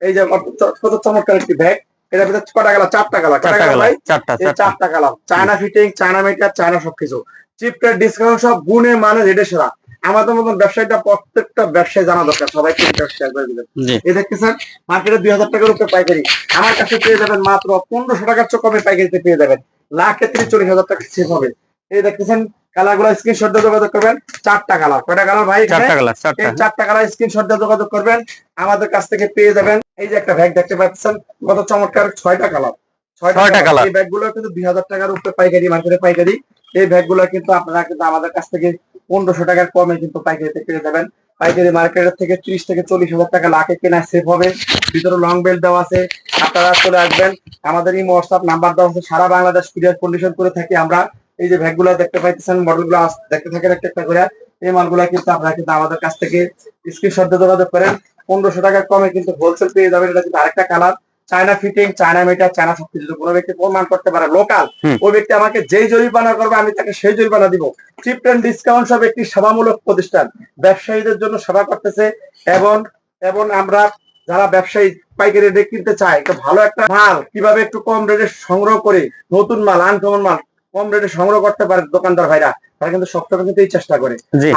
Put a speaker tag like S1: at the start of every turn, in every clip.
S1: এই যে কত- চমৎকার একটি ব্যাগ এটা ভিতরে কটা গেল চারটা গেল
S2: চারটা কালার
S1: ভাই?
S2: চারটা চারটা।
S1: চায়না ফিটিং চায়না মেটার চায়না সবকিছু। চিপটের ডিসকাউন্ট সব গুণে মানে রেটে সেরা। আমাদের মতন ব্যবসায়ীটা প্রত্যেকটা ব্যবসায় জানা দরকার। সবাইকে শেয়ার করে দিবেন।
S2: জি।
S1: এই দেখতেছেন মার্কেটে দুই হাজার টাকার উপরে পাইকারি। আমার কাছে পেয়ে যাবেন মাত্র পনেরোশো টাকার চেয়ে কমে পাইকারিতে পেয়ে যাবেন। লাখে ত্রিশ চল্লিশ হাজার টাকা শেষ হবে। এই দেখতেছেন কালারগুলো স্ক্রিনশট দিয়ে যোগাযোগ করবেন। চারটা কালার। কয়টা কালার ভাই
S2: চারটা কালার
S1: এই চারটা কালার স্ক্রিনশট দিয়ে যোগাযোগ করবেন। আমাদের কাছ থেকে পেয়ে যাবেন। এই যে একটা ব্যাগ দেখতে পাচ্ছেন কত চমৎকার ছয়টা কালার।
S2: ছয়টা colour।
S1: এই ব্যাগগুলো কিন্তু দুই হাজার টাকার উপরে পাইকারি মার্কেটে পাইকারি। এই ব্যাগগুলো কিন্তু আপনারা কিন্তু আমাদের কাছ থেকে পনেরোশো টাকার কমে কিন্তু পাইকারিতে পেয়ে যাবেন। পাইকারি মার্কেটের থেকে ত্রিশ থেকে চল্লিশ হাজার টাকা লাখে কেনা সেফ হবে। ভিতরে লং বেল্ট দেওয়া আছে। আপনারা চলে আসবেন। আমাদের এই হোয়াটসঅ্যাপ নাম্বার দেওয়া আছে। সারা বাংলাদেশ কুরিয়ার কন্ডিশন করে থাকি আমরা। এই যে ব্যাগগুলো দেখতে পাইতেছেন মডেলগুলো দেখতে থাকেন একটা একটা করে এই মালগুলা কিন্তু আপনারা কিন্তু আমাদের কাছ থেকে স্ক্রিনশট দিয়ে যোগাযোগ করেন। পনেরোশো টাকার কমে কিন্তু হোলসেল পেয়ে যাবেন এটা কিন্তু আরেকটা colour China fitting China material China সবকিছু যদি কোনো ব্যক্তি প্রমাণ করতে পারে লোকাল ওই ব্যক্তি আমাকে যেই জরিমানা করবে আমি তাকে সেই জরিমানা দিব। চিপ এন্ড ডিসকাউন্ট সব একটি সেবামূলক প্রতিষ্ঠান। ব্যবসায়ীদের জন্য সেবা করতেছে এবং এবং আমরা যারা ব্যবসায়ী পাইকারি রেটে কিনতে চায় একটা ভালো একটা মাল কীভাবে একটু কম রেটে সংগ্রহ করে নতুন মাল আনকমন মাল কম রেটে সংগ্রহ করতে পারে দোকানদার ভাইরা। তারা কিন্তু সবসময় কিন্তু এই চেষ্টা করে।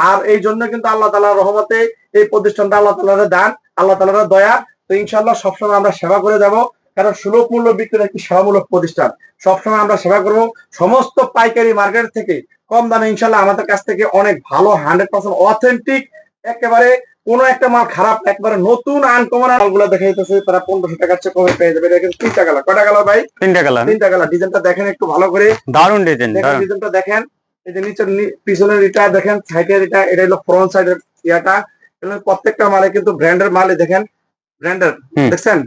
S1: আর এই জন্য কিন্তু আল্লাহ তালার রহমতে এই প্রতিষ্ঠানটা আল্লাহ তালার দান আল্লাহ তালার দয়া। তো ইনশাল্লাহ সবসময় আমরা সেবা করে যাব। কারণ সুলভ মূল্য বিক্রির একটি সেবামূলক প্রতিষ্ঠান। সবসময় আমরা সেবা করব। সমস্ত পাইকারি মার্কেট থেকে কম দামে ইনশাল্লাহ আমাদের কাছ থেকে অনেক ভালো হান্ড্রেড পার্সেন্ট অথেন্টিক একেবারে কোনো একটা মাল খারাপ একবারে নতুন আনকমন মালগুলো দেখাইতেছে তারা পনেরোশো টাকার চেয়ে কমে পেয়ে যাবে। কিন্তু তিনটা কালার কটা কালার ভাই?
S2: তিনটা কালার
S1: তিনটা কালার ডিজাইনটা দেখেন একটু ভালো করে।
S2: দারুণ ডিজাইন
S1: দেখেন ডিজাইনটা দেখেন। এই যে নিচের পিছনের এটা দেখেন সাইডের এটা এটা হলো ফ্রন্ট সাইডের ইয়াটা। প্রত্যেকটা মালে কিন্তু ব্র্যান্ডের মালে দেখেন। ব্র্যান্ডের। দেখছেন?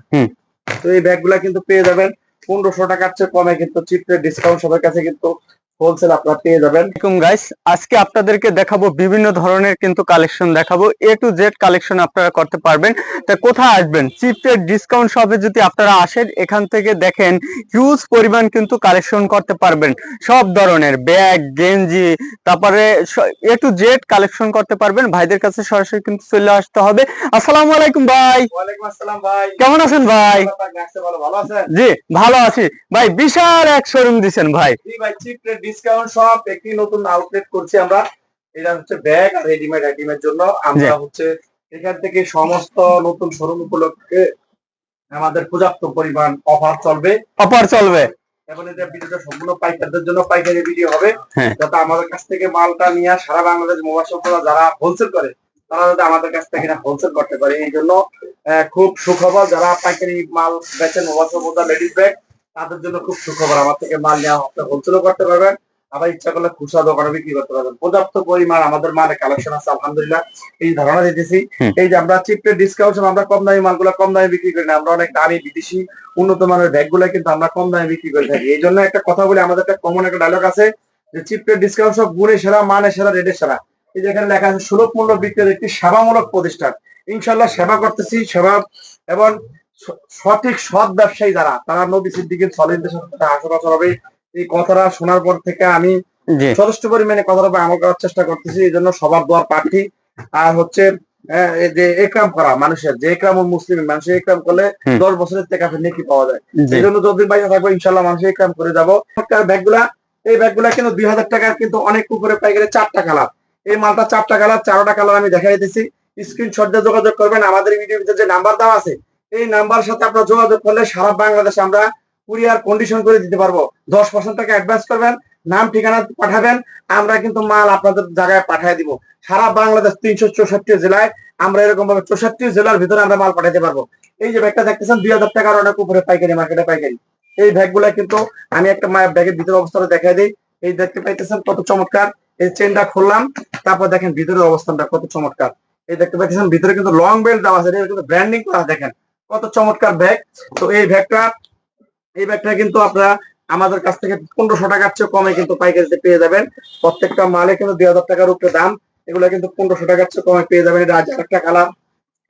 S1: তো এই ব্যাগগুলা কিন্তু পেয়ে যাবেন। পনেরোশো টাকার চেয়ে কমে কিন্তু চিপ ডিসকাউন্ট সবার কাছে কিন্তু হোলসেল আপনারা পেয়ে যাবেন।
S2: গাইস আজকে আপনাদেরকে দেখাবো বিভিন্ন ধরনের কিন্তু কালেকশন দেখাবো। এ টু জেড কালেকশন আপনারা করতে পারবেন। তা কোথায় আসবেন? চিপের ডিসকাউন্ট শপে যদি আপনারা আসেন এখান থেকে দেখেন হিউজ পরিমাণ কিন্তু কালেকশন করতে পারবেন। সব ধরনের ব্যাগ গেঞ্জি তারপরে এ টু জেড কালেকশন করতে পারবেন। ভাইদের কাছে সরাসরি কিন্তু চলে আসতে হবে। আসসালামু আলাইকুম ভাই।
S1: ওয়ালাইকুম আসসালাম ভাই।
S2: কেমন আছেন ভাই?
S1: ভালো আছেন?
S2: জি ভালো আছি। ভাই বিশাল এক শোরুম দিছেন ভাই।
S1: জি ভাই চিপ ডিসকাউন্ট শপ একটি নতুন আউটলেট করছি আমরা। এটা হচ্ছে ব্যাগ আর রেডিমেড আইটেমের জন্য। আমরা হচ্ছে এখান থেকে সমস্ত নতুন শোরুম উপলক্ষে আমাদের পর্যাপ্ত পরিমাণ অফার চলবে।
S2: অপার চলবে।
S1: এবং এটা ভিডিওটা সম্পূর্ণ পাইকারদের জন্য পাইকারি ভিডিও হবে।
S2: হ্যাঁ।
S1: যাতে আমাদের কাছ থেকে মালটা নিয়ে সারা বাংলাদেশ মোবাইল যারা হোলসেল করে তারা যাতে আমাদের কাছ থেকে হোলসেল করতে পারে। এই জন্য খুব সুখবর যারা পাইকারি মাল বেচেন মোবাইল লেডিস ব্যাগ তাদের জন্য খুব সুখবর। আমার থেকে মাল নেওয়া আপনি হোলসেলও করতে পারবেন। আবার ইচ্ছা করলে খুচরা দোকানে বিক্রি করতে পারবেন। পর্যাপ্ত পরিমাণ আমাদের মালে কালেকশন আছে আলহামদুলিল্লাহ। এই ধারণা দিতেছি। এই যে আমরা চিপে ডিসকাউন্ট আমরা কম দামি মালগুলো কম দামে বিক্রি করি না। আমরা অনেক দামি বিদেশি উন্নত মানের ব্যাগগুলো কিন্তু আমরা কম দামে বিক্রি করে থাকি। এই জন্য একটা কথা বলি আমাদের একটা কমন একটা ডায়লগ আছে যে চিপের ডিসকাউন্ট সব গুণে সেরা মানে সেরা রেটে সেরা। এই যে এখানে লেখা আছে সুলভ মূল্য বিক্রির একটি সেবামূলক প্রতিষ্ঠান। ইনশাল্লাহ সেবা করতেছি সেবা এবং সঠিক সৎ ব্যবসায়ী যারা তারা নবী সিদ্দিকের সলিনদের সাথে আশেপাশে হবে এই কথাটা শোনার পর থেকে আমি যথেষ্ট পরিমাণে কথাটা আমল করার চেষ্টা করতেছি এই জন্য সবার দোয়ার প্রার্থী আর হচ্ছে যে একরাম করা মানুষের যে একরাম মুসলিম মানুষের একরাম করলে দশ বছরের থেকে নেকি পাওয়া যায়। এই জন্য যতদিন বাইরে থাকব ইনশাল্লাহ মানুষের একরাম করে যাব। ব্যাগগুলা এই ব্যাগগুলা কিন্তু দুই হাজার টাকার কিন্তু অনেক উপরে পাই পাইকারি চারটা কালার। এই মালটা চারটা কালার চারটা কালার আমি দেখাই দিতেছি। স্ক্রিনশট দিয়ে যোগাযোগ করবেন। আমাদের ভিডিওর ভিতরে যে নাম্বার দেওয়া আছে এই নাম্বার সাথে আপনারা যোগাযোগ করলে সারা বাংলাদেশে আমরা কুরিয়ার কন্ডিশন করে দিতে পারব। দশ পার্সেন্ট টাকা অ্যাডভান্স করবেন, নাম, ঠিকানা পাঠাবেন, আমরা কিন্তু মাল আপনাদের জায়গায় পাঠিয়ে দিব। সারা বাংলাদেশ তিনশো চৌষট্টি জেলায় আমরা এরকম ভাবে চৌষট্টি জেলার ভিতরে আমরা মাল পাঠাতে পারব। এই যে ব্যাগটা দেখতেছেন, দুই হাজার টাকার অনেক উপরে পাইকারি মার্কেটে পাইকারি। এই ব্যাগ ব্যাগগুলা কিন্তু আমি একটা মায়ের ব্যাগের ভিতরে অবস্থাটা দেখাই দিই। এই দেখতে পাইতেছেন কত চমৎকার। এই চেনটা খুললাম, তারপর দেখেন ভিতরের অবস্থানটা কত চমৎকার। এই দেখতে পাইতেছেন, ভিতরে কিন্তু লং বেল্ট দেওয়া আছে, এটা কিন্তু ব্র্যান্ডিং করা দেখেন। কত চমৎকার ব্যাগ তো এই ব্যাগটা এই ব্যাগটা কিন্তু আপনারা আমাদের কাছ থেকে পনেরোশো টাকার চেয়ে কমে কিন্তু পাইকারিতে পেয়ে যাবেন। প্রত্যেকটা মালে কিন্তু দুই হাজার টাকার উপরে দাম। এগুলো কিন্তু পনেরোশো টাকার চেয়ে কমে পেয়ে যাবেন। এটা আজ আরেকটা কালার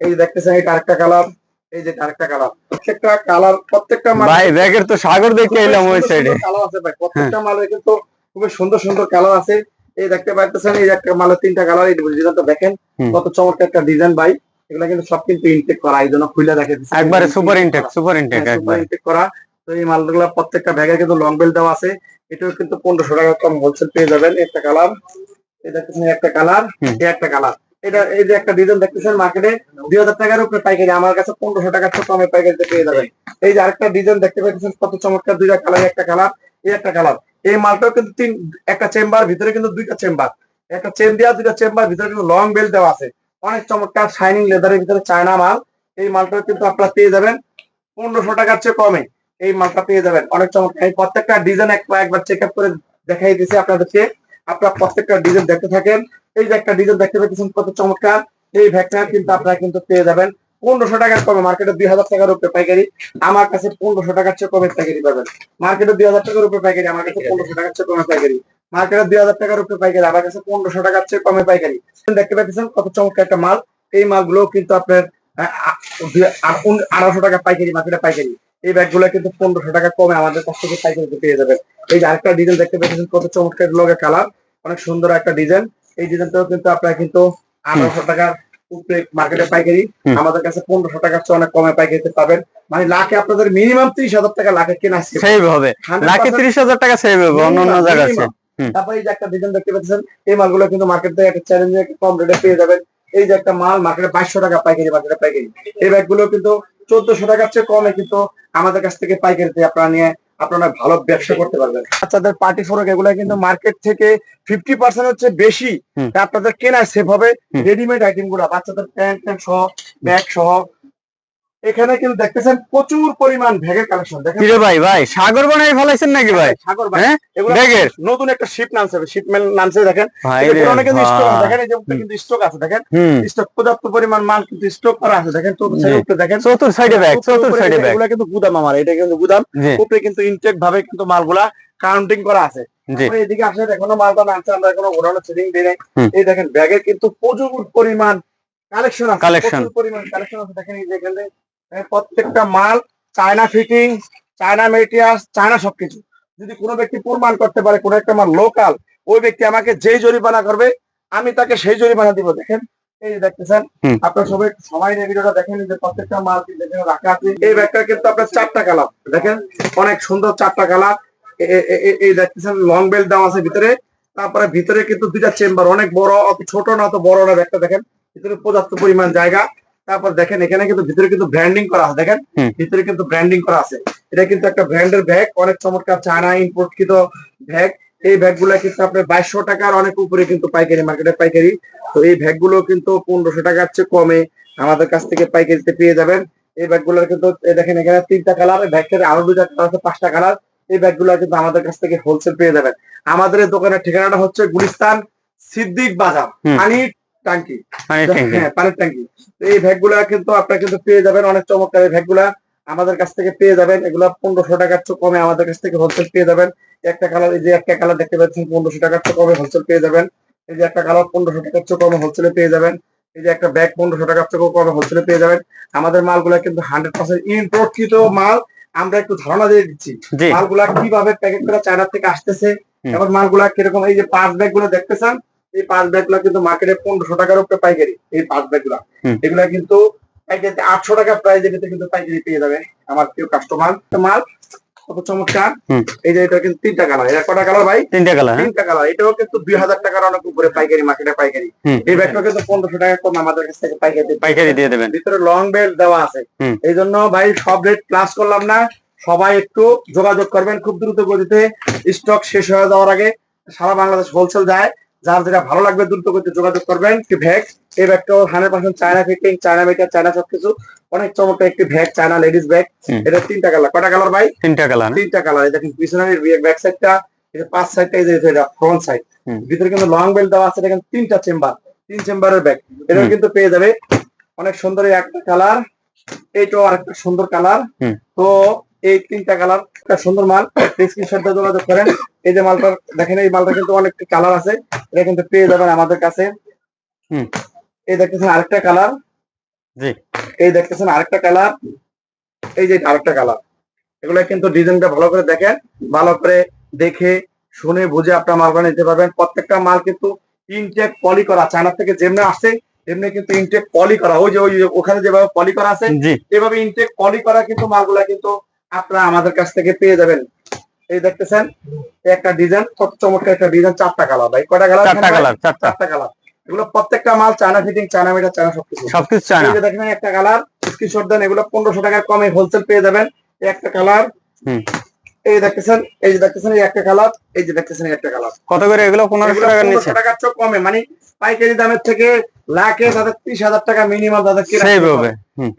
S1: এই যে দেখতেছেন এটা আরেকটা কালার এই যে আরেকটা কালার প্রত্যেকটা কালার প্রত্যেকটা মাল
S2: ভাই ব্যাগের তো সাগর দেখে এলাম ওই সাইডে
S1: কালার আছে ভাই। প্রত্যেকটা মালে কিন্তু খুবই সুন্দর সুন্দর কালার আছে। এই দেখতে পাচ্ছেন এই একটা মালের তিনটা কালার এই ডিজাইনটা দেখেন। কত চমৎকার একটা ডিজাইন ভাই। এগুলো কিন্তু সব কিন্তু ইনটেক করা এই জন্য খুলে দেখে।
S2: একবারে super intact super intact
S1: super
S2: একবারে।
S1: করা। তো এই মালগুলো প্রত্যেকটা ব্যাগে কিন্তু লং বেল দেওয়া আছে। এটাও কিন্তু পনেরোশো টাকা কম হোলসেল পেয়ে যাবেন। একটা কালার এটা একটা কালার। একটা কালার এটা এই যে একটা ডিজাইন দেখতেছেন মার্কেটে দুই হাজার টাকার উপরে পাইকারি আমার কাছে পনেরোশো টাকার চেয়ে কমে পাইকারিতে পেয়ে যাবেন। এই যে আরেকটা ডিজাইন দেখতে পাচ্ছেন কত চমৎকার দুইটা কালার একটা কালার এই একটা কালার এই মালটাও কিন্তু তিন একটা চেম্বার ভিতরে কিন্তু দুইটা চেম্বার একটা চেন দেওয়া দুইটা চেম্বার ভিতরে কিন্তু লং বেল দেওয়া আছে। অনেক চমৎকার শাইনিং লেদারের ভিতরে চায়না মাল। এই মালটা কিন্তু আপনারা পেয়ে যাবেন। পনেরোশো টাকার চেয়ে কমে এই মালটা পেয়ে যাবেন। অনেক চমৎকার। এই প্রত্যেকটা ডিজাইন একবার চেক আপ করে দেখাই দিয়েছি আপনাদেরকে। আপনারা প্রত্যেকটা ডিজাইন দেখতে থাকেন। এই যে একটা ডিজাইন দেখতে পাচ্ছেন, কত চমৎকার। এই ভ্যাকটা কিন্তু আপনারা কিন্তু পেয়ে যাবেন। পনেরোশো টাকার কমে মার্কেটে দুই হাজার টাকার উপরে পাইকারি। আমার কাছে পনেরোশো টাকার চেয়ে কমে পাইকারি পাবেন। মার্কেটে দুই হাজার টাকার উপরে পাইকারি, আমার কাছে পনেরোশো টাকার চেয়ে কমে পাইকারি। মার্কেটে দুই হাজার টাকার উপরে পাইকারি। আমার কাছে পনেরোশো টাকার চেয়ে কমে পাইকারি। দেখতে পাচ্ছেন কত চমৎকার একটা মাল। এই মালগুলো কিন্তু আপনার আড়াইশো টাকা পাইকারি মার্কেটে পাইকারি। এই ব্যাগগুলো কিন্তু পনেরোশো টাকা কমে আমাদের কাছ থেকে পাইকারিতে পেয়ে যাবেন। এই যে আরেকটা ডিজাইন দেখতে পাচ্ছেন কত চমৎকার লগের কালার অনেক সুন্দর একটা ডিজাইন। এই ডিজাইনটাও কিন্তু আপনারা কিন্তু আঠারোশো টাকার উপরে মার্কেটে পাইকারি। আমাদের কাছে পনেরোশো টাকার চেয়ে অনেক কমে পাইকারিতে পাবেন। মানে লাখে আপনাদের মিনিমাম ত্রিশ হাজার টাকা লাখে কেনা
S2: সেভ হবে। লাখে ত্রিশ হাজার টাকা সেভ হবে অন্য অন্য
S1: minimum, তারপরে এই যে একটা ডিজাইন দেখতে পাচ্ছেন এই মালগুলো কিন্তু মার্কেট থেকে একটা চ্যালেঞ্জে একটা কম রেটে পেয়ে যাবেন। এই যে একটা মাল মার্কেটে বাইশশো টাকা পাইকারি মার্কেটে পাইকারি। এই ব্যাগগুলো কিন্তু চোদ্দশো টাকার চেয়ে কমে কিন্তু আমাদের কাছ থেকে পাইকারিতে আপনারা নিয়ে আপনারা ভালো ব্যবসা করতে পারবেন। বাচ্চাদের পার্টি ফোরক এগুলো কিন্তু মার্কেট থেকে ফিফটি পার্সেন্ট হচ্ছে বেশি। আপনাদের কেনা সেভ হবে। রেডিমেড আইটেমগুলা বাচ্চাদের প্যান্ট প্যান্ট সহ ব্যাগ সহ এখানে কিন্তু দেখতেছেন প্রচুর পরিমাণ ব্যাগের কালেকশন দেখেন
S2: ভাই ভাই সাগর বানাই ফেলাইছেন নাকি ভাই?
S1: সাগর ভাই
S2: হ্যাঁ?
S1: নতুন একটা শিপ নামছে শিপ নামছে দেখেন। পুরোনো কিন্তু স্টক দেখেন এই যে কিন্তু স্টক আছে দেখেন। স্টক পর্যাপ্ত পরিমাণ মাল কিন্তু স্টক করা আছে দেখেন সাইডে দেখেন।
S2: চতুর সাইডে ব্যাগ চতুর সাইডে ব্যাগ
S1: এগুলা কিন্তু গুদাম আমার এটা কিন্তু গুদাম। উপরে কিন্তু ইনটেক ভাবে কিন্তু মালগুলা কাউন্টিং করা আছে। এদিকে আসলে এখনও মালটা নামছে আমরা এখনও ঘোরানো সেটিং দিই নাই। এই দেখেন ব্যাগের কিন্তু প্রচুর পরিমাণ কালেকশন আছে। প্রচুর পরিমাণ কালেকশন আছে দেখেন এই যে প্রত্যেকটা মাল China fitting China materials China সবকিছু। যদি কোনো ব্যক্তি প্রমাণ করতে পারে কোনো একটা মাল লোকাল ওই ব্যক্তি আমাকে যেই জরিমানা করবে আমি তাকে সেই জরিমানা দিব। দেখেন এই যে দেখতেছেন আপনার সবাই সবাই ভিডিওটা দেখেন যে প্রত্যেকটা মাল এখানে রাখা আছে। এই ব্যাগটা কিন্তু আপনার চারটা কালার দেখেন অনেক সুন্দর চারটা কালার এই দেখতেছেন লং বেল্ট দেওয়া আছে ভিতরে। তারপরে ভিতরে কিন্তু দুইটা চেম্বার অনেক বড় অত ছোট না তো বড় না ব্যাগটা দেখেন। ভিতরে পর্যাপ্ত পরিমাণ জায়গা। তারপর দেখেন এখানে কিন্তু ভিতরে কিন্তু ব্র্যান্ডিং করা আছে। দেখেন ভিতরে কিন্তু ব্র্যান্ডিং করা আছে। এটা কিন্তু একটা ব্র্যান্ডের ব্যাগ অনেক চমৎকার চায়না ইম্পোর্টকৃত ব্যাগ এই ব্যাগগুলা কিন্তু আপনার বাইশশো টাকার অনেক উপরে কিন্তু পাইকারি মার্কেটে পাইকারি। তো এই ব্যাগগুলো কিন্তু পনেরোশো টাকার চেয়ে কমে আমাদের কাছ থেকে পাইকারিতে পেয়ে যাবেন। এই ব্যাগগুলোর কিন্তু দেখেন এখানে তিনটা কালার ব্যাগটার আরও দুটা কালার আছে পাঁচটা কালার এই ব্যাগগুলো কিন্তু আমাদের কাছ থেকে হোলসেল পেয়ে যাবেন। আমাদের এই দোকানের ঠিকানাটা হচ্ছে গুলিস্তান সিদ্দিক বাজার। পানির হ্যাঁ পানির ট্যাঙ্কি তো এই ভ্যাগগুলা কিন্তু আপনারা কিন্তু পেয়ে যাবেন অনেক চমৎকার এই ভ্যাগগুলা আমাদের কাছ থেকে পেয়ে যাবেন এগুলা পনেরোশো টাকার চেয়ে কমে আমাদের কাছ থেকে হোলসেল পেয়ে যাবেন। একটা কালার এই যে একটা কালার দেখতে পাচ্ছেন পনেরোশো টাকার চেয়ে কমে হোলসেল পেয়ে যাবেন। এই যে একটা কালার পনেরোশো টাকার চেয়ে কমে হোলসেলে পেয়ে যাবেন। এই যে একটা ব্যাগ পনেরোশো টাকার চেয়ে কমে হোলসেলে পেয়ে যাবেন। আমাদের মালগুলা কিন্তু হান্ড্রেড পার্সেন্ট ইম্পোর্টকৃত মাল। আমরা একটু ধারণা দিয়ে দিচ্ছি মালগুলা কীভাবে প্যাকেট করে চায়না থেকে আসতেছে। এবার মালগুলা কীরকম এই যে পাঁচ ব্যাগগুলো দেখতেছেন এই পাঁচ ব্যাগগুলা কিন্তু মার্কেটে পনেরোশো টাকার উপরে পাইকারি এই পাঁচ
S2: ব্যাগগুলা।
S1: এগুলা কিন্তু পাইকারিতে আটশো টাকা প্রাইজে কিন্তু পাইকারি পেয়ে যাবে আমার প্রিয় কাস্টমার মাল কত চমৎকার। এই যে এটা কিন্তু তিনটা কালার এটা কটা কালার ভাই?
S2: তিনটা কালার হ্যাঁ।
S1: তিনটা কালার এটাও কিন্তু দুই হাজার টাকার অনেক উপরে পাইকারি মার্কেটে পাইকারি। এই ব্যাগটা কিন্তু পনেরোশো টাকা কম আমাদের কাছ থেকে পাইকারি
S2: পাইকারি দিয়ে দেবেন।
S1: ভিতরে লং বেল্ট দেওয়া আছে। এই জন্য ভাই সব রেট ক্লাস করলাম না। সবাই একটু যোগাযোগ করবেন খুব দ্রুত গতিতে। স্টক শেষ হয়ে যাওয়ার আগে সারা বাংলাদেশ হোলসেল যায়। যার যেটা ভালো লাগবে দ্রুত করতে যোগাযোগ করবেন একটি ভ্যাগ। এই ব্যাগটাও hundred percent China fitting China মেটার চায়না সবকিছু। অনেক চমৎকার একটি ভ্যাগ চায়না লেডিস ব্যাগ এটা তিনটা কালার কটা কালার ভাই?
S2: তিনটা কালার
S1: তিনটা কালার এটা কিন্তু পিছনের ব্যাক সাইডটা এটা পাঁচ সাইডটা এই যে এটা ফ্রন্ট সাইড ভিতরে কিন্তু লং বেল্ট দেওয়া আছে এটা কিন্তু তিনটা চেম্বার তিন চেম্বারের ব্যাগ এটা কিন্তু পেয়ে যাবে। অনেক সুন্দর একটা কালার এইটাও আরেকটা সুন্দর কালার তো এই তিনটা কালার একটা সুন্দর মাল। স্ক্রিনশট যোগাযোগ করেন। এই যে মালটা দেখেন এই মালটা কিন্তু অনেক কালার আছে। এটা কিন্তু পেয়ে যাবেন আমাদের কাছে।
S2: হুম।
S1: এই দেখতেছেন আরেকটা কালার।
S2: জি।
S1: এই দেখতেছেন আরেকটা কালার। এই যে আরেকটা কালার। এগুলো কিন্তু ডিজাইনটা ভালো করে দেখেন। ভালো করে দেখে শুনে বুঝে আপনার মালগুলো নিতে পারবেন। প্রত্যেকটা মাল কিন্তু ইনটেক পলি করা চায়না থেকে যেমনি আসছে এমনি কিন্তু ইনটেক পলি করা। ওই যে ওই ওখানে যেভাবে পলি করা আছে এভাবে ইনটেক পলি করা কিন্তু মালগুলা কিন্তু আপনারা আমাদের কাছ থেকে পেয়ে যাবেন। এই দেখতেছেন এই একটা ডিজাইন কত চমৎকার একটা ডিজাইন চারটা কালার ভাই। কয়টা কালার
S2: চারটা কালার চারটা।
S1: কালার এগুলো প্রত্যেকটা মাল China fitting China metre China সবকিছু।
S2: সবকিছু চায় না
S1: এই যে দেখেন একটা কালার স্ক্রিনশট দেন এগুলো পনেরোশো টাকার কমে হোলসেল পেয়ে যাবেন। এই একটা কালার
S2: হুম।
S1: এই দেখতেছেন এই যে দেখতেছেন এই একটা কালার এই যে দেখতেছেন একটা কালার
S2: কত করে এগুলো? পনেরোশো
S1: পনেরোশো
S2: নিচে।
S1: টাকার চেয়ে কমে মানে পাইকারি দামের থেকে লাখে তাদের ত্রিশ হাজার টাকা মিনিমাম তাদের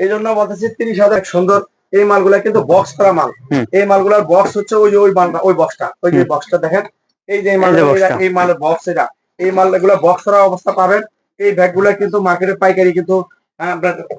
S1: এই জন্য বলতেছি তিরিশ হাজার সুন্দর এই মালগুলা কিন্তু বক্স করা মাল। এই মালগুলার বক্স হচ্ছে ওই যে ওই মালটা ওই বক্সটা ওই যে বক্সটা দেখেন। এই যে এই। মালের বক্স এটা। এই মাল এগুলো বক্স করা অবস্থা পাবেন। এই ব্যাগগুলা কিন্তু মার্কেটে পাইকারি কিন্তু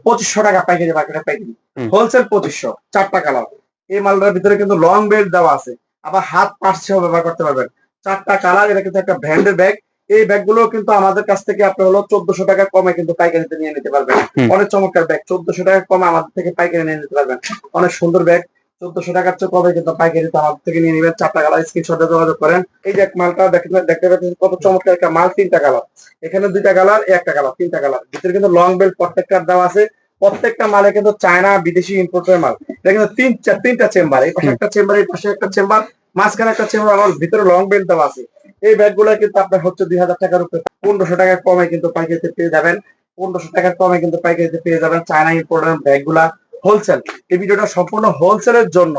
S1: পঁচিশশো টাকা পাইকারি মার্কেটে পাইকারি। হোলসেল পঁচিশশো চারটা কালার এই মালটার ভিতরে কিন্তু লং বেল্ট দেওয়া আছে। আবার হাত পাশ সহ ব্যবহার করতে পারবেন। চারটা কালার এটা কিন্তু একটা ব্র্যান্ডের ব্যাগ এই ব্যাগগুলো কিন্তু আমাদের কাছ থেকে আপনি হলো চোদ্দশো টাকা কমে কিন্তু পাইকারিতে নিয়ে নিতে পারবেন। অনেক চমৎকার ব্যাগ চোদ্দশো টাকা কমে আমাদের থেকে পাইকারি নিয়ে নিতে পারবেন। অনেক সুন্দর ব্যাগ চোদ্দশো টাকার চেয়ে কমে কিন্তু পাইকারিতে আমাদের থেকে নিয়ে নেবেন। চারটা কালার স্ক্রিনশটে যোগাযোগ করেন। এই যে মালটা দেখতে দেখতে পাচ্ছেন কত চমৎকার একটা মাল তিনটা কালার এখানে দুইটা কালার একটা কালার তিনটা কালার ভিতরে কিন্তু লং বেল্ট প্রত্যেকটার দাম আছে। প্রত্যেকটা মালে কিন্তু চায়না বিদেশি ইম্পোর্টের মাল। এটা কিন্তু তিন তিনটা চেম্বার এই পাশে একটা চেম্বার এই পাশে একটা চেম্বার মাঝখানে একটা চেম্বার আমার ভিতরে লং বেল্ট দেওয়া আছে। এই ব্যাগগুলো কিন্তু আপনার হচ্ছে দুই হাজার টাকার উপরে। পনেরোশো টাকার কমে কিন্তু পাইকারিতে পেয়ে যাবেন। পনেরোশো টাকার কমে কিন্তু পাইকারিতে পেয়ে যাবেন চায়না ইম্পোর্টের ব্যাগগুলা হোলসেল এই ভিডিওটা সম্পূর্ণ হোলসেলের জন্য।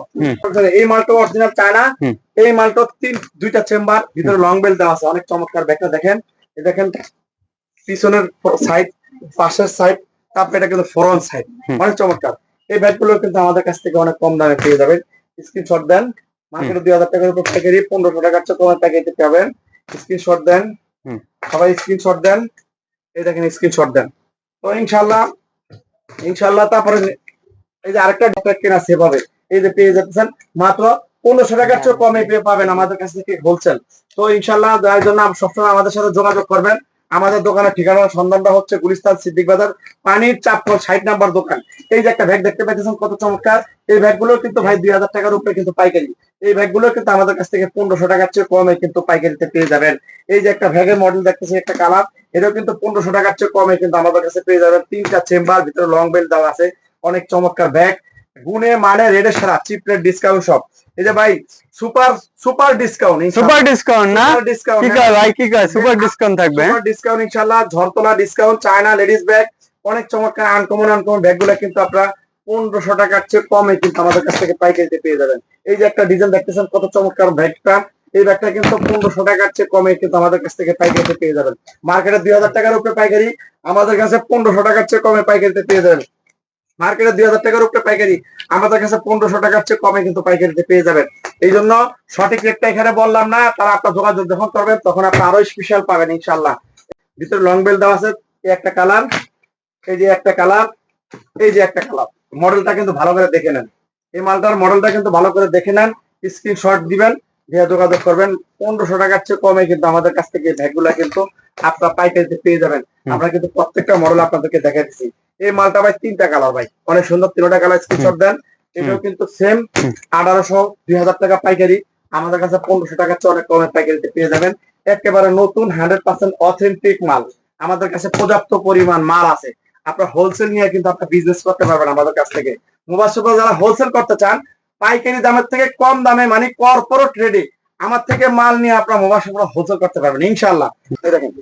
S1: এই মালটা অরিজিনাল চায়না এই মালটা তিন দুইটা চেম্বার ভিতরে লং বেল্ট দেওয়া আছে। অনেক চমৎকার ব্যাগটা দেখেন। এই দেখেন পিছনের সাইড পাশের সাইড তারপরে এটা কিন্তু ফরন সাইড অনেক চমৎকার। এই ব্যাগগুলো কিন্তু আমাদের কাছ থেকে অনেক কম দামে পেয়ে যাবেন। স্ক্রিনশট দেন। মার্কেটে দুই হাজার টাকার উপর প্যাকেরি পনেরোশো টাকার চেয়ে কমে প্যাকেটে পাবেন। স্ক্রিনশট দেন। সবাই স্ক্রিনশট দেন। এই দেখেন স্ক্রিনশট দেন। তো ইনশাল্লাহ ইনশাল্লাহ তারপরে এই যে আরেকটা ডক্টর কেনা সেভ হবে এই যে পেয়ে যাচ্ছেন মাত্র পনেরোশো টাকার চেয়ে কমে পেয়ে পাবেন আমাদের কাছ থেকে হোলসেল তো ইনশাল্লাহ যার জন্য সবসময় আমাদের সাথে যোগাযোগ করবেন। আমাদের দোকানের ঠিকানার সন্ধানটা হচ্ছে গুলিস্তান সিদ্দিক বাজার, পানির চাপকল ষাট নাম্বার দোকান। এই যে একটা ব্যাগ দেখতে পাচ্ছেন কত চমৎকার। এই ব্যাগগুলো কিন্তু ভাই দুই হাজার টাকার উপরে কিন্তু পাইকারি। এই ব্যাগগুলো কিন্তু আমাদের কাছ থেকে পনেরোশো টাকার চেয়ে কমে কিন্তু পাইকারিতে পেয়ে যাবেন। এই যে একটা ব্যাগের মডেল দেখতেছি, একটা কালার, এটাও কিন্তু পনেরোশো টাকার চেয়ে কমে কিন্তু আমাদের কাছে পেয়ে যাবেন। তিনটা চেম্বার ভিতরে লং বেল্ট দেওয়া আছে। অনেক চমৎকার ব্যাগ গুণে মানে রেডে সারা চিপ রেট ডিসকাউন্ট সব। এই যে ভাই super super discount
S2: super discount না?
S1: ডিসকাউন্ট
S2: কি কয় ভাই কি কয়? সুপার ডিসকাউন্ট থাকবে। হ্যাঁ?
S1: সুপার ডিসকাউন্ট ইনশাআল্লাহ ঝড়তলা ডিসকাউন্ট চায়না লেডিস ব্যাগ অনেক চমৎকার আনকমন আনকমন ব্যাগগুলো কিন্তু আপনারা পনেরোশো টাকার চেয়ে কমে কিন্তু আমাদের কাছ থেকে পাইকারিতে পেয়ে যাবেন। এই যে একটা ডিজাইন দেখতেছেন কত চমৎকার ব্যাগটা এই ব্যাগটা কিন্তু পনেরোশো টাকার চেয়ে কমে কিন্তু আমাদের কাছ থেকে পাইকারিতে পেয়ে যাবেন। মার্কেটে দুই হাজার টাকার উপরে পাইকারি আমাদের কাছে পনেরোশো টাকার চেয়ে কমে পাইকারিতে পেয়ে যাবেন। মার্কেটে দুই হাজার টাকার উপরে পাইকারি। আমাদের কাছে পনেরোশো টাকার চেয়ে কমে কিন্তু পাইকারিতে পেয়ে যাবেন। এই জন্য সঠিক রেটটা এখানে বললাম না, তারা আপনার যোগাযোগ যখন করবেন, তখন আপনি আরও স্পেশাল পাবেন ইনশাল্লাহ ভিতরে লং বেল দেওয়া আছে, এই একটা কালার এই যে একটা কালার এই যে একটা কালার মডেলটা কিন্তু ভালো করে দেখে নেন। এই মালটার মডেলটা কিন্তু ভালো করে দেখে নেন স্ক্রিনশট দিবেন যোগাযোগ করবেন। পনেরোশো টাকার চেয়ে কমে কিন্তু আমাদের কাছ থেকে ব্যাগগুলা কিন্তু আপনার পাইকারিতে পেয়ে যাবেন। আমরা কিন্তু প্রত্যেকটা মডেল আপনাদেরকে দেখে দিচ্ছি। এই মালটা ভাই তিনটা কালার ভাই। অনেক সুন্দর তিনটা কালার স্ক্রিনশট দেন। এটাও কিন্তু সেম আঠারোশো দুই হাজার টাকা পাইকারি। আমাদের কাছে পনেরোশো চেয়ে অনেক কমে পাইকারিতে পেয়ে যাবেন। একেবারে নতুন হান্ড্রেড পার্সেন্ট অথেন্টিক মাল। আমাদের কাছে পর্যাপ্ত পরিমাণ মাল আছে। আপনার হোলসেল নিয়ে কিন্তু আপনার বিজনেস করতে পারবেন আমাদের কাছ থেকে। মোবাইল সুপার যারা হোলসেল করতে চান পাইকারি দামের থেকে কম দামে মানে কর্পোরেট রেডি আমার থেকে মাল নিয়ে আপনার মোবাইল সুপার হোলসেল করতে পারবেন ইনশাল্লাহ দেখেন।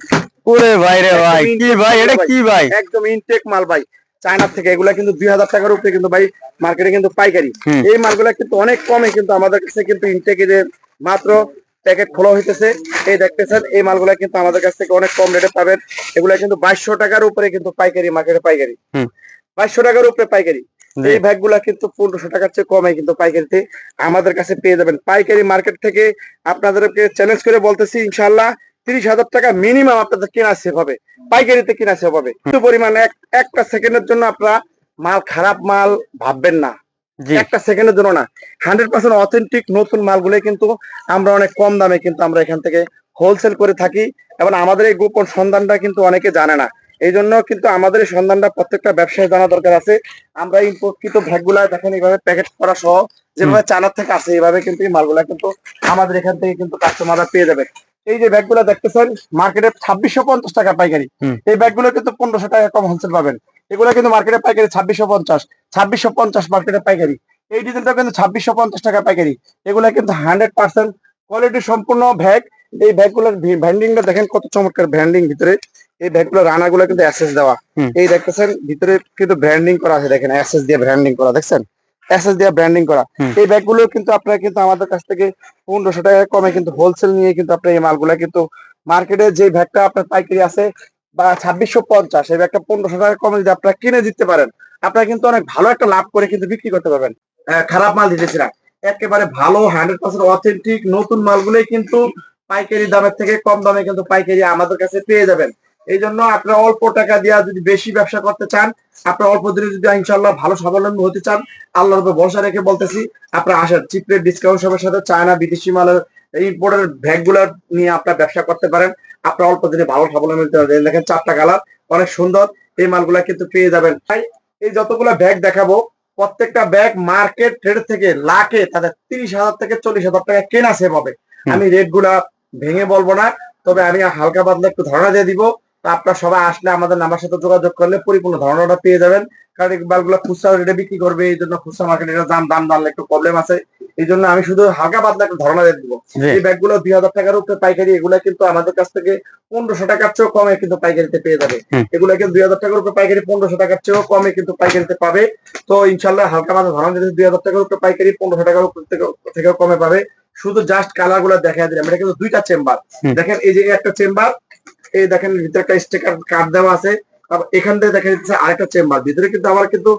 S2: ওরে ভাই রে ভাই কি ভাই এটা কি ভাই?
S1: একদম ইনটেক মাল ভাই। চায়না থেকে এগুলা কিন্তু দুই হাজার টাকার উপরে কিন্তু ভাই মার্কেটে কিন্তু পাইকারি। এই মালগুলা কিন্তু অনেক কমে কিন্তু আমাদের কাছে কিন্তু ইনটেক যে মাত্র প্যাকেট খোলা হইতেছে। এই দেখতেছেন এই মালগুলা কিন্তু আমাদের কাছ থেকে অনেক কম রেটে পাবেন। এগুলা কিন্তু বাইশশো টাকার উপরে কিন্তু পাইকারি মার্কেটে পাইকারি। বাইশশো টাকার উপরে পাইকারি। এই ব্যাগগুলা কিন্তু পনেরোশো টাকার চেয়ে কমে কিন্তু পাইকারিতে আমাদের কাছে পেয়ে যাবেন। পাইকারি মার্কেট থেকে আপনাদেরকে চ্যালেঞ্জ করে বলতেছি ইনশাল্লাহ তিরিশ হাজার টাকা মিনিমাম আপনাদের কেনা সেভ হবে। পাইকারিতে কেনা সেভ হবে। একটু পরিমাণ এক একটা সেকেন্ডের জন্য আপনারা মাল খারাপ মাল ভাববেন না। একটা সেকেন্ডের জন্য না। হান্ড্রেড পার্সেন্ট অথেন্টিক নতুন মালগুলো কিন্তু আমরা অনেক কম দামে কিন্তু আমরা এখান থেকে হোলসেল করে থাকি। এবং আমাদের এই গোপন সন্ধানটা কিন্তু অনেকে জানে না। এই জন্য কিন্তু আমাদের এই সন্ধানটা প্রত্যেকটা ব্যবসায়ী জানা দরকার আছে। আমরা ইম্পোর্টকৃত ব্যাগগুলা দেখেন এইভাবে প্যাকেট করা সহ যেভাবে চানার থেকে আসে এইভাবে কিন্তু এই মালগুলা কিন্তু আমাদের এখান থেকে কিন্তু কাস্টমাররা পেয়ে যাবে। এই যে ব্যাগগুলো দেখতেছেন মার্কেটে ছাব্বিশশো পঞ্চাশ টাকা পাইকারি। এই ব্যাগগুলো কিন্তু পনেরোশো টাকা কম হোলসেল পাবেন। এগুলো কিন্তু মার্কেটে পাইকারি ছাব্বিশশো পঞ্চাশ ছাব্বিশশো পঞ্চাশ মার্কেটে পাইকারি। এই ডিজাইনটা কিন্তু ছাব্বিশশো পঞ্চাশ টাকা পাইকারি। এগুলো কিন্তু হান্ড্রেড পার্সেন্ট কোয়ালিটি সম্পূর্ণ ব্যাগ এই ব্যাগগুলোর ব্র্যান্ডিংটা দেখেন কত চমৎকার ভ্যান্ডিং ভিতরে। এই ব্যাগগুলোর রানাগুলো কিন্তু অ্যাসেস দেওয়া। এই দেখতেছেন ভিতরে কিন্তু ব্র্যান্ডিং করা আছে দেখেন অ্যাসেস দিয়ে ব্র্যান্ডিং করা দেখছেন? অ্যাসেস দিয়ে ব্র্যান্ডিং করা। এই ব্যাগগুলো কিন্তু আপনারা কিন্তু আমাদের কাছ থেকে পনেরোশো টাকা কমে কিন্তু হোলসেল নিয়ে কিন্তু আপনার এই মালগুলা কিন্তু মার্কেটে যে ব্যাগটা আপনার পাইকারি আছে বা ছাব্বিশশো পঞ্চাশ এই ব্যাগটা পনেরোশো টাকা কমে যদি আপনারা কিনে দিতে পারেন আপনারা কিন্তু অনেক ভালো একটা লাভ করে কিন্তু বিক্রি করতে পারবেন। খারাপ মাল দিতেছি না একেবারে ভালো হান্ড্রেড পার্সেন্ট অথেন্টিক নতুন মালগুলোই কিন্তু পাইকারি দামের থেকে কম দামে কিন্তু পাইকারি আমাদের কাছে পেয়ে যাবেন। এই জন্য আপনারা অল্প টাকা দিয়ে যদি বেশি ব্যবসা করতে চান আপনারা অল্প দিনে যদি ইনশাল্লাহ ভালো স্বাবলম্বী হতে চান আল্লাহর উপর ভরসা রেখে বলতেছি আপনারা আসেন চিপের ডিসকাউন্ট সবের সাথে চায়না বিদেশি মালের ইম্পোর্টের ব্যাগ নিয়ে আপনারা ব্যবসা করতে পারেন। আপনারা অল্প দিনে ভালো স্বাবলম্বী হতে পারবেন। দেখেন চারটা কালার অনেক সুন্দর। এই মালগুলা কিন্তু পেয়ে যাবেন। তাই এই যতগুলো ব্যাগ দেখাবো প্রত্যেকটা ব্যাগ মার্কেট রেট থেকে লাখে তাদের তিরিশ হাজার থেকে চল্লিশ হাজার টাকা কেনা সেভ হবে। আমি রেটগুলা ভেঙে বলব না তবে আমি হালকা পাতলা একটু ধারণা দিয়ে দিব। তো আপনারা সবাই আসলে আমাদের নাম্বার সাথে যোগাযোগ করলে পরিপূর্ণ ধারণাটা পেয়ে যাবেন। কারণ এই খুচরা রেটে বিক্রি করবে এই জন্য খুচরা মার্কেটে দাম দাম জানলে একটু প্রবলেম আছে। এই জন্য আমি শুধু হালকা পাতলা একটা ধারণা দিয়ে দিব। এই ব্যাগগুলো দুই হাজার টাকার উপরে পাইকারি এগুলা কিন্তু আমাদের কাছ থেকে পনেরোশো টাকার চেয়েও কমে কিন্তু পাইকারিতে পেয়ে যাবে। এগুলা কিন্তু দুই হাজার টাকার উপরে পাইকারি পনেরোশো টাকার চেয়েও কমে কিন্তু পাইকারিতে পাবে। তো ইনশাল্লাহ হালকা মাথা ধারণা দিতে দুই হাজার টাকার উপরে পাইকারি পনেরোশো টাকার উপর থেকে- থেকেও কমে পাবে। শুধু জাস্ট কালারগুলা দেখা দিলাম। এটা কিন্তু দুইটা চেম্বার দেখেন এই যে একটা চেম্বার এই দেখেন ভিতরে একটা স্টিকার কার্ড দেওয়া আছে। এখান থেকে দেখা যাচ্ছে আরেকটা চেম্বার ভিতরে কিন্তু আবার কিন্তু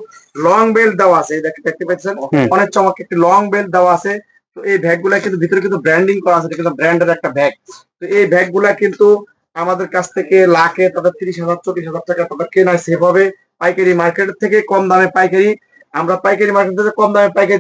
S1: লং বেল্ট দেওয়া আছে। দেখতে পাচ্ছেন? অনেক চমৎকার একটি লং বেল্ট দেওয়া আছে। তো এই ব্যাগগুলা কিন্তু ভিতরে কিন্তু ব্র্যান্ডিং করা আছে কিন্তু ব্র্যান্ডের একটা ব্যাগ তো এই ব্যাগগুলা কিন্তু আমাদের কাছ থেকে লাখে তাদের তিরিশ হাজার চল্লিশ হাজার টাকা তাদের কেনায় সেভ হবে। পাইকারি মার্কেট থেকে কম দামে পাইকারি। আমরা পাইকারি মার্কেট থেকে কম দামে পাইকারি